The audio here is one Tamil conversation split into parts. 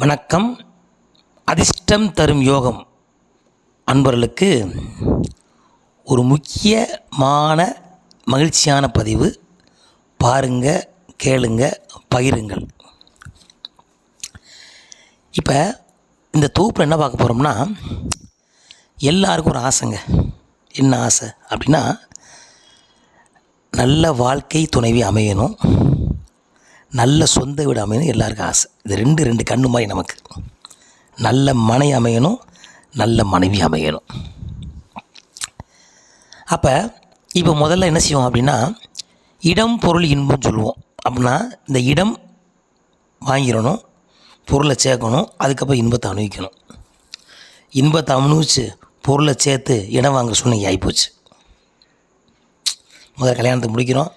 வணக்கம். அதிர்ஷ்டம் தரும் யோகம். அன்பர்களுக்கு ஒரு முக்கியமான மகிழ்ச்சியான பதிவு. பாருங்க கேளுங்க பகிருங்கள். இப்போ இந்த தொகுப்பில் என்ன பார்க்க போகிறோம்னா எல்லாருக்கும் ஒரு ஆசைங்க. என்ன ஆசை அப்படின்னா நல்ல வாழ்க்கை துணைவி அமையணும். நல்ல சொந்த வீடு அமையணும் எல்லாருக்கும் ஆசை. இது ரெண்டு ரெண்டு கண்ணு மாதிரி நமக்கு. நல்ல மனை அமையணும் நல்ல மனைவி அமையணும். அப்போ இப்போ முதல்ல என்ன செய்வோம் அப்படின்னா இடம் பொருள் இன்பம் சொல்லுவோம். அப்படின்னா இந்த இடம் வாங்கிடணும் பொருளை சேர்க்கணும் அதுக்கப்புறம் இன்பத்தை அனுபவிக்கணும். இன்பத்தை அனுபவிச்சு பொருளை சேர்த்து இடம் வாங்குற சூழ்நிலை ஆகிப்போச்சு முதல்ல கல்யாணத்தை முடிக்கிறோம்.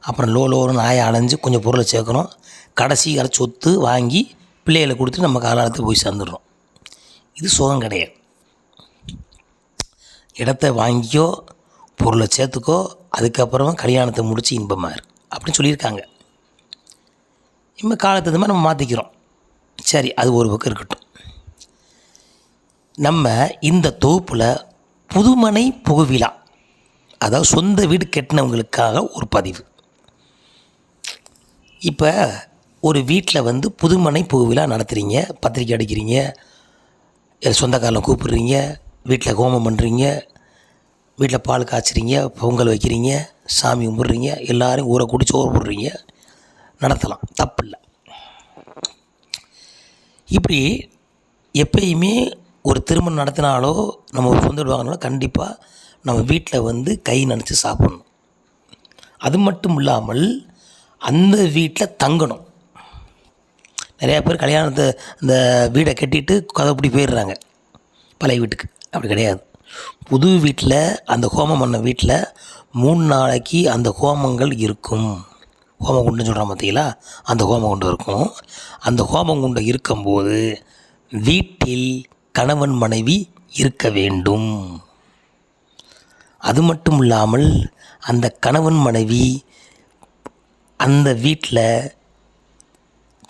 அப்புறம் லோ லோன்னு நாயை அலைஞ்சு கொஞ்சம் பொருளை சேர்க்குறோம் கடைசி கால சொத்து வாங்கி பிள்ளைகளை கொடுத்து நம்ம காலத்தில் போய் சேர்ந்துடுறோம். இது சுகம் கிடையாது. இடத்த வாங்கிக்கோ பொருளை சேர்த்துக்கோ அதுக்கப்புறமா கல்யாணத்தை முடித்து இன்பமாரு அப்படின்னு சொல்லியிருக்காங்க. இப்போ காலத்து மாதிரி நம்ம மாற்றிக்கிறோம் சரி அது ஒரு பக்கம் இருக்கட்டும். நம்ம இந்த தொகுப்பில் புதுமனை புகுவிழா அதாவது சொந்த வீடு கட்டினவங்களுக்காக ஒரு பதிவு. இப்போ ஒரு வீட்டில் வந்து புதுமனை புகுவிழா நடத்துகிறீங்க பத்திரிக்கை அடிக்கிறீங்க சொந்தக்காரங்களை கூப்பிடுறீங்க வீட்டில் ஹோமம் பண்ணுறீங்க வீட்டில் பால் காய்ச்சுறீங்க பொங்கல் வைக்கிறீங்க சாமி கும்பிட்றீங்க எல்லோரும் ஊரை குடிச்சு சோறு போடுறீங்க நடத்தலாம். தப்பு இல்லை. இப்படி எப்பயுமே ஒரு திருமணம் நடத்தினாலோ நம்ம ஒரு சொந்த வாங்கினாலோ கண்டிப்பாக நம்ம வீட்டில் வந்து கை நினச்சி சாப்பிடணும். அது மட்டும் இல்லாமல் அந்த வீட்டில் தங்கணும். நிறையா பேர் கல்யாணத்தை இந்த வீடை கட்டிட்டு கதை போயிடுறாங்க. பழைய வீட்டுக்கு. அப்படி கிடையாது. புது வீட்டில் அந்த ஹோமம் பண்ண வீட்டில் மூணு நாளைக்கு அந்த ஹோமங்கள் இருக்கும். ஹோமம் குண்டுன்னு சொல்கிறோம் பார்த்தீங்களா அந்த ஹோமம் குண்டு இருக்கும். அந்த ஹோமம் குண்டு இருக்கும்போது வீட்டில் கணவன் மனைவி இருக்க வேண்டும். அது மட்டும் இல்லாமல் அந்த கணவன் மனைவி அந்த வீட்டில்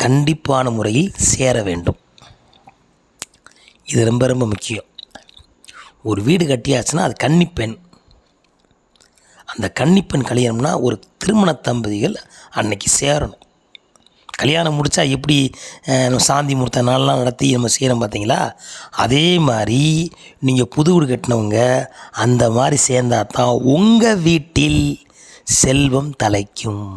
கண்டிப்பான முறையில் சேர வேண்டும். இது ரொம்ப ரொம்ப முக்கியம். ஒரு வீடு கட்டியாச்சுன்னா அது கன்னிப்பெண். அந்த கன்னிப்பெண் கல்யாணம்னா ஒரு திருமண தம்பதிகள் அன்னைக்கு சேரணும். கல்யாணம் முடித்தா எப்படி நம்ம சாந்தி முகூர்த்த நாள்லாம் நடத்தி நம்ம செய்கிறோம் பார்த்தீங்களா அதே மாதிரி நீங்கள் புது வீடு கட்டினவங்க அந்த மாதிரி சேர்ந்தா தான் உங்கள் வீட்டில் செல்வம் தலைக்கும்.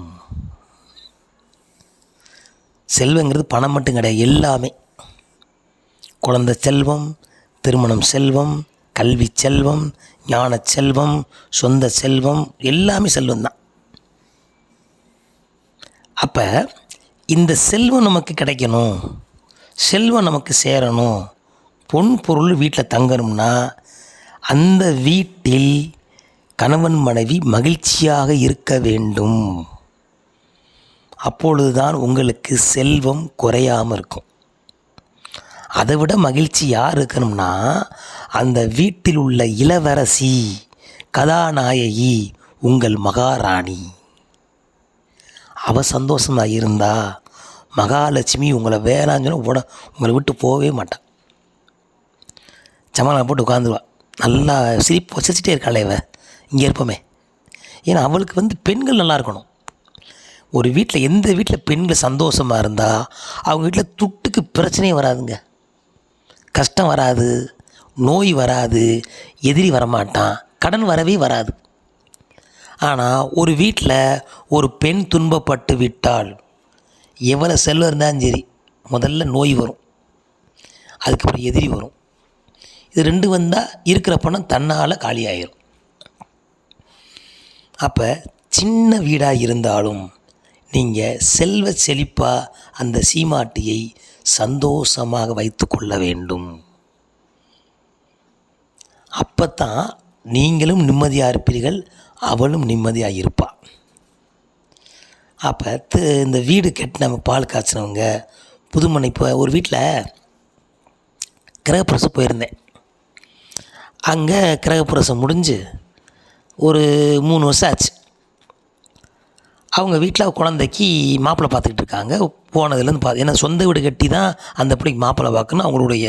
செல்வங்கிறது பணம் மட்டும் கிடையாது எல்லாமே. குழந்தை செல்வம் திருமணம் செல்வம் கல்வி செல்வம் ஞான செல்வம் சொந்த செல்வம் எல்லாமே செல்வம் தான் அப்போ இந்த செல்வம் நமக்கு கிடைக்கணும் செல்வம் நமக்கு சேரணும் பொன் பொருள் வீட்டில் தங்கணும்னா அந்த வீட்டில் கணவன் மனைவி மகிழ்ச்சியாக இருக்க வேண்டும். அப்பொழுதுதான் உங்களுக்கு செல்வம் குறையாமல் இருக்கும் அதை விட மகிழ்ச்சி யார் இருக்கணும்னா அந்த வீட்டில் உள்ள இளவரசி கதாநாயகி உங்கள் மகாராணி. அவ சந்தோஷமாக இருந்தா மகாலட்சுமி உங்களை வேணான்னு சொன்னால் உட உங்களை விட்டு போகவே மாட்டான் சமாளம் போட்டு உட்காந்துருவா. நல்லா சிரிப்பு சிரிச்சிட்டே இருக்காளே இவ. இங்கே இருப்போமே. ஏன்னா அவளுக்கு வந்து பெண்கள் நல்லா இருக்கணும். ஒரு வீட்டில் எந்த வீட்டில் பெண்கள் சந்தோஷமாக இருந்தால் அவங்க வீட்டில் துட்டுக்கு பிரச்சனையே வராதுங்க. கஷ்டம் வராது நோய் வராது எதிரி வரமாட்டான் கடன் வரவே வராது. ஆனால் ஒரு வீட்டில் ஒரு பெண் துன்பப்பட்டு விட்டால் எவ்வளோ செல்வம் இருந்தாலும் சரி முதல்ல நோய் வரும். அதுக்கப்புறம் எதிரி வரும். இது ரெண்டு வந்தால் இருக்கிற பணம் தன்னால் காலியாயிரும் அப்போ சின்ன வீடாக இருந்தாலும் நீங்கள் செல்வ செழிப்பாக அந்த சீமாட்டியை சந்தோஷமாக வைத்து கொள்ள வேண்டும். அப்போத்தான் நீங்களும் நிம்மதியாக இருப்பீர்கள் அவளும் நிம்மதியாக இருப்பாள் அப்போ தி- இந்த வீடு கட்டி நம்ம பால் காய்ச்சினவங்க புதுமனை இப்போ ஒரு வீட்டில் கிரகப்பிரசம் போயிருந்தேன். அங்கே கிரகப்பிரசம் முடிஞ்சு ஒரு மூணு வருஷம் ஆச்சு. அவங்க வீட்டில் குழந்தைக்கு மாப்பிள்ளை பார்த்துக்கிட்டு இருக்காங்க. போனதுலேருந்து பார்த்து ஏன்னா சொந்த வீடு கட்டி தான் அந்த பிள்ளைக்கு மாப்பிள்ளை பார்க்கணும் அவங்களுடைய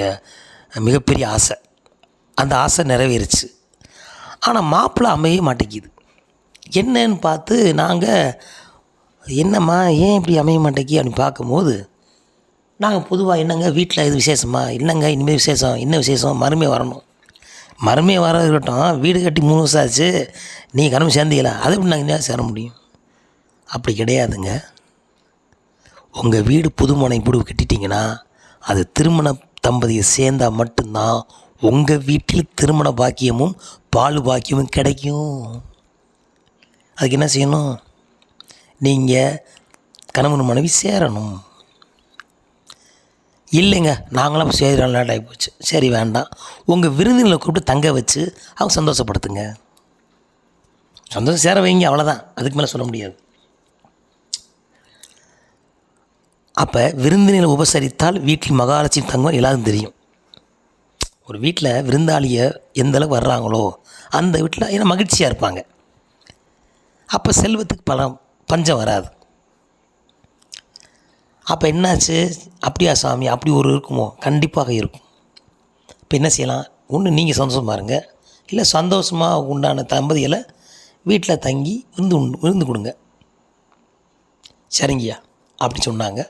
மிகப்பெரிய ஆசை. அந்த ஆசை நிறைவேறுச்சு. ஆனால் மாப்பிள்ளை அமைய மாட்டேங்குது. என்னன்னு பார்த்து நாங்கள் என்னம்மா ஏன் இப்படி அமைய மாட்டேங்கி? அப்படின்னு பார்க்கும்போது நாங்கள் பொதுவாக என்னங்க வீட்டில் இது விசேஷமா? இல்லைங்க இனிமேல் விசேஷம் என்ன விசேஷம்? மறுமையை வரணும். மறுமையை வர இருக்கட்டும் வீடு கட்டி மூணு வருஷம் ஆச்சு நீ கனவு சேர்ந்தீங்களா அதை எப்படி நாங்கள் சேர முடியும்? அப்படி கிடையாதுங்க. உங்கள் வீடு புதுமனை வீடு கட்டிட்டீங்கன்னா அது திருமண தம்பதியை சேர்ந்தால் மட்டும்தான் உங்கள் வீட்டில் திருமண பாக்கியமும் பால் பாக்கியமும் கிடைக்கும். அதுக்கு என்ன செய்யணும்? நீங்கள் கணவன் மனைவி சேரணும். இல்லைங்க நாங்களாம் சரி லேட் ஆகிப்போச்சு போச்சு. சரி வேண்டாம். உங்கள் விருந்தினரை கூப்பிட்டு தங்க வச்சு அவங்க சந்தோஷப்படுத்துங்க. சந்தோஷம் சேர வைங்க அவ்வளோதான் அதுக்கு மேலே சொல்ல முடியாது. அப்போ விருந்தினரை உபசரித்தால் வீட்டில் மகாலட்சுமி தங்கம் எல்லாரும் தெரியும். ஒரு வீட்டில் விருந்தாளியை எந்த அளவுக்கு வர்றாங்களோ அந்த வீட்டில் ஏன்னா மகிழ்ச்சியாக இருப்பாங்க. அப்போ செல்வத்துக்கு பலம் பஞ்சம் வராது. அப்போ என்னாச்சு? அப்படியா சாமி அப்படி ஒரு இருக்குமோ? கண்டிப்பாக இருக்கும். இப்போ என்ன செய்யலாம்? ஒன்று நீங்கள் சந்தோஷமாக இருங்க. இல்லை சந்தோஷமாக உண்டான தம்பதிகளை வீட்டில் தங்கி விருந்து உண்டு விருந்து கொடுங்க. சரிங்கய்யா அப்படி சொன்னாங்க.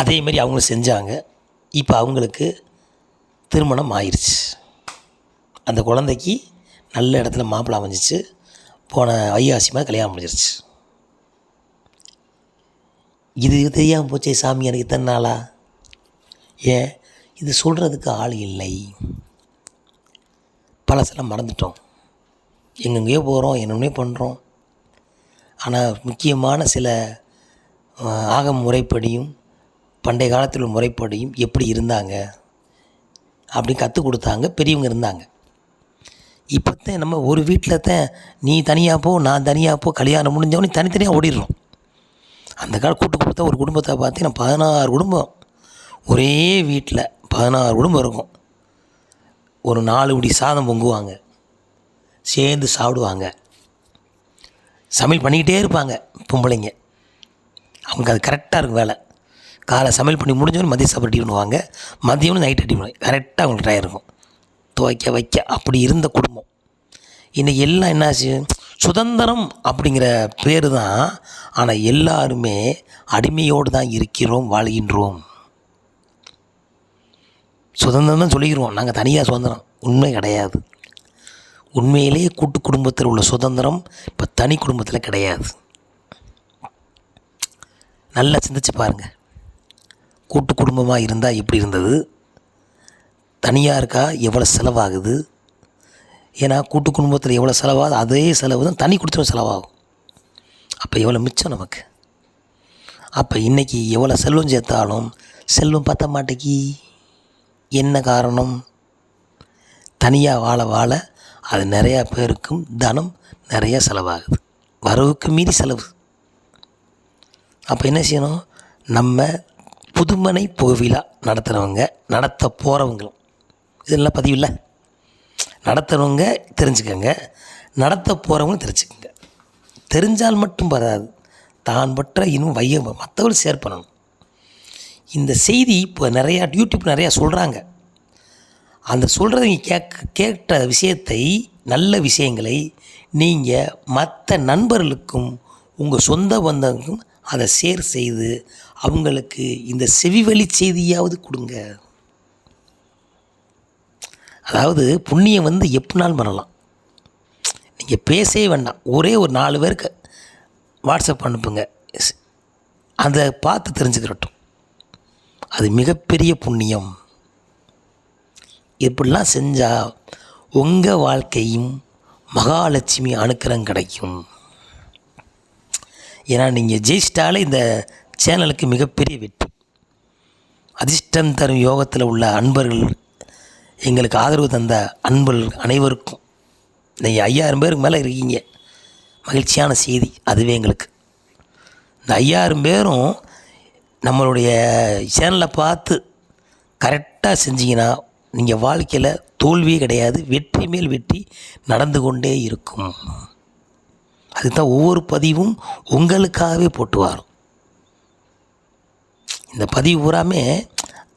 அதேமாரி அவங்களும் செஞ்சாங்க. இப்போ அவங்களுக்கு திருமணம் ஆயிடுச்சு அந்த குழந்தைக்கு நல்ல இடத்துல மாப்பிள்ளை அமைஞ்சிச்சு. போன ஐயாசி மாதிரி கல்யாணம் முடிஞ்சிருச்சு. இது தெரியாமல் போச்சே சாமி எனக்கு இத்தனை நாளா? ஏன்? இது சொல்கிறதுக்கு ஆள் இல்லை. பழசெல்லாம் மறந்துட்டோம். எங்கெங்கேயோ போகிறோம் என்னென்னே பண்ணுறோம் ஆனால் முக்கியமான சில ஆக முறைப்படியும் பண்டைய காலத்தில் உள்ள முறைப்படியும் எப்படி இருந்தாங்க அப்படின்னு கற்றுக் கொடுத்தாங்க பெரியவங்க இருந்தாங்க. இப்போ தான் நம்ம ஒரு வீட்டில் தான் நீ தனியாக போ நான் தனியாக போ கல்யாணம் முடிஞ்சவனே தனித்தனியாக ஓடிடுறோம். அந்த கால கூட்டு கொடுத்தா ஒரு குடும்பத்தை பார்த்தீங்கன்னா பதினாறு குடும்பம். ஒரே வீட்டில் பதினாறு குடும்பம் இருக்கும். ஒரு நாலு குடி சாதம் பொங்குவாங்க. சேர்ந்து சாப்பிடுவாங்க. சமையல் பண்ணிக்கிட்டே இருப்பாங்க பொம்பளைங்க. அவங்க அது கரெக்டாக இருக்கும் வேலை. காலை சமையல் பண்ணி முடிஞ்சவொடனே மதிய சாப்பாடு ரெடி பண்ணுவாங்க. மதியம் நைட் ரெடி பண்ணுவாங்க. கரெக்டாக அவங்களுக்கு டயர் இருக்கும். துவைக்க வைக்க அப்படி இருந்த குடும்பம். இன்றைக்கி எல்லாம் என்னாச்சு? சுதந்திரம் அப்படிங்கிற பேர் தான் ஆனால் எல்லாருமே அடிமையோடு தான் இருக்கிறோம் வாழ்கின்றோம். சுதந்திரம் தான் சொல்லிக்கிறோம் நாங்கள் தனியாக சுதந்திரம். உண்மை கிடையாது. உண்மையிலேயே கூட்டு குடும்பத்தில் உள்ள சுதந்திரம் இப்போ தனி குடும்பத்தில் கிடையாது. நல்லா சிந்திச்சு பாருங்கள் கூட்டு குடும்பமாக இருந்தால் எப்படி இருந்தது? தனியாக இருக்கா? எவ்வளோ செலவாகுது? ஏன்னா கூட்டு குடும்பத்தில் எவ்வளோ செலவாகுது? அதே செலவு தான் தனி குடும்பத்தில் செலவாகும். அப்போ எவ்வளோ மிச்சம் நமக்கு? அப்போ இன்றைக்கி எவ்வளோ செல்வம் சேர்த்தாலும் செல்வம் பற்ற மாட்டேக்கி. என்ன காரணம்? தனியாக வாழ வாழ அது நிறையா பேருக்கும் தனம் நிறையா செலவாகுது. வரவுக்கு மீறி செலவு. அப்போ என்ன செய்யணும்? நம்ம புதுமனை புகவிழா நடத்துகிறவங்க நடத்த போகிறவங்களும் இதெல்லாம் பதிவில்லை. நடத்துகிறவங்க தெரிஞ்சுக்கோங்க. நடத்த போகிறவங்களும் தெரிஞ்சுக்கோங்க. தெரிஞ்சால் மட்டும் வராது. தான் பற்ற இன்னும் வைய மற்றவர்கள் ஷேர் பண்ணணும் இந்த செய்தி இப்போ நிறையா யூடியூப் நிறையா சொல்கிறாங்க அந்த சொல்கிறவங்க கேக் கேட்க கேட்ட விஷயத்தை நல்ல விஷயங்களை நீங்கள் மற்ற நண்பர்களுக்கும் உங்கள் சொந்த பந்தங்களுக்கும் அதை ஷேர் செய்து அவங்களுக்கு இந்த செவிவழி செய்தியாவது கொடுங்க. அதாவது புண்ணியம் வந்து எப்படினாலும் பண்ணலாம். நீங்கள் பேசவே வேண்டாம். ஒரே ஒரு நாலு பேருக்கு வாட்ஸ்அப் அனுப்புங்க. அதை பார்த்து தெரிஞ்சுக்கிறட்டும். அது மிகப்பெரிய புண்ணியம். இப்படிலாம் செஞ்சால் உங்கள் வாழ்க்கையும் மகாலட்சுமி அனுக்கிரம் கிடைக்கும். ஏன்னா நீங்கள் ஜெயிச்சிட்டாலே இந்த சேனலுக்கு மிகப்பெரிய வெற்றி. அதிர்ஷ்டம் தரும் யோகத்தில் உள்ள அன்பர்கள் எங்களுக்கு ஆதரவு தந்த அன்பர்கள் அனைவருக்கும். நீங்கள் ஐயாயிரம் பேருக்கு மேலே இருக்கீங்க. மகிழ்ச்சியான செய்தி அதுவே எங்களுக்கு. இந்த ஐயாயிரம் பேரும் நம்மளுடைய சேனலை பார்த்து கரெக்டாக செஞ்சீங்கன்னா நீங்கள் வாழ்க்கையில் தோல்வியே கிடையாது வெற்றி மேல் வெற்றி நடந்து கொண்டே இருக்கும். அதுதான் ஒவ்வொரு பதிவும் உங்களுக்காகவே போட்டு வரும். இந்த பதிவு பூராமே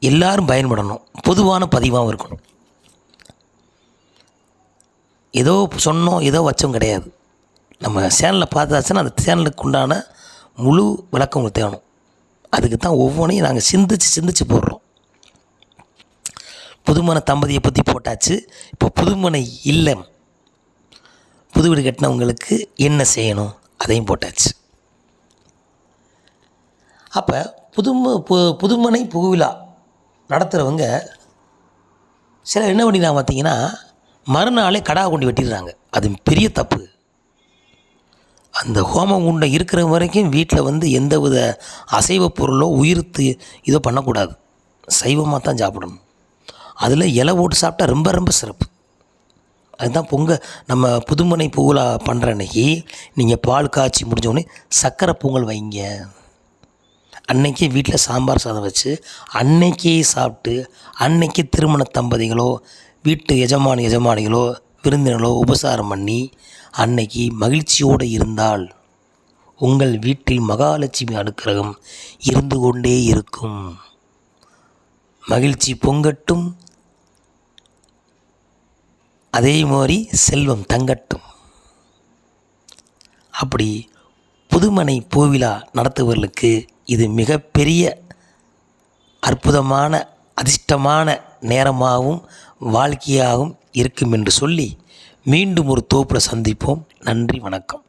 எல்லாரும் பயன்படணும். பொதுவான பதிவாகவும் இருக்கணும். ஏதோ சொன்னோம் ஏதோ வச்சோம் கிடையாது. நம்ம சேனலில் பார்த்தாச்சுன்னா அந்த சேனலுக்கு உண்டான முழு விளக்கம் உங்களுக்கு தேணும் அதுக்கு தான் ஒவ்வொன்றையும் நாங்கள் சிந்திச்சு சிந்திச்சு போடுறோம். புதுமண தம்பதியை பற்றி போட்டாச்சு. இப்போ புதுமனை இல்லம். புது வீடு கட்டினவங்களுக்கு என்ன செய்யணும்? அதையும் போட்டாச்சு. அப்போ புதும பு புதுமனை புகுவிழா நடத்துகிறவங்க சிலர் என்ன பண்ணிடுறாங்க பார்த்தீங்கன்னா மறுநாளே கடா கொண்டு வெட்டிடுறாங்க. அது பெரிய தப்பு. அந்த ஹோமம் உண்டை இருக்கிற வரைக்கும் வீட்டில் வந்து எந்த வித அசைவ பொருளோ உயிர்த்து இதோ பண்ணக்கூடாது. சைவமாக தான் சாப்பிடணும். அதில் இலை போட்டு சாப்பிட்டா ரொம்ப ரொம்ப சிறப்பு. அதுதான் பொங்க நம்ம புதுமனை பூவிழா பண்ணுற அன்னைக்கு நீங்கள் பால் காய்ச்சி முடிஞ்சோடனே சர்க்கரை பொங்கல் வைங்க. அன்னைக்கே வீட்டில் சாம்பார் சாதம் வச்சு அன்னைக்கே சாப்பிட்டு அன்னைக்கு திருமண தம்பதிகளோ வீட்டு எஜமானி எஜமானிகளோ விருந்தினர்களோ உபசாரம் பண்ணி அன்னைக்கு மகிழ்ச்சியோடு இருந்தால் உங்கள் வீட்டில் மகாலட்சுமி அனுக்கிரகம் இருந்து கொண்டே இருக்கும். மகிழ்ச்சி பொங்கட்டும். அதே மாதிரி செல்வம் தங்கட்டும். அப்படி புதுமனை பூவிழா நடத்துபவர்களுக்கு இது மிகப்பெரிய அற்புதமான அதிர்ஷ்டமான நேரமாகவும் வாழ்க்கையாகவும் இருக்கும் என்று சொல்லி மீண்டும் ஒரு தோப்பில் சந்திப்போம். நன்றி வணக்கம்.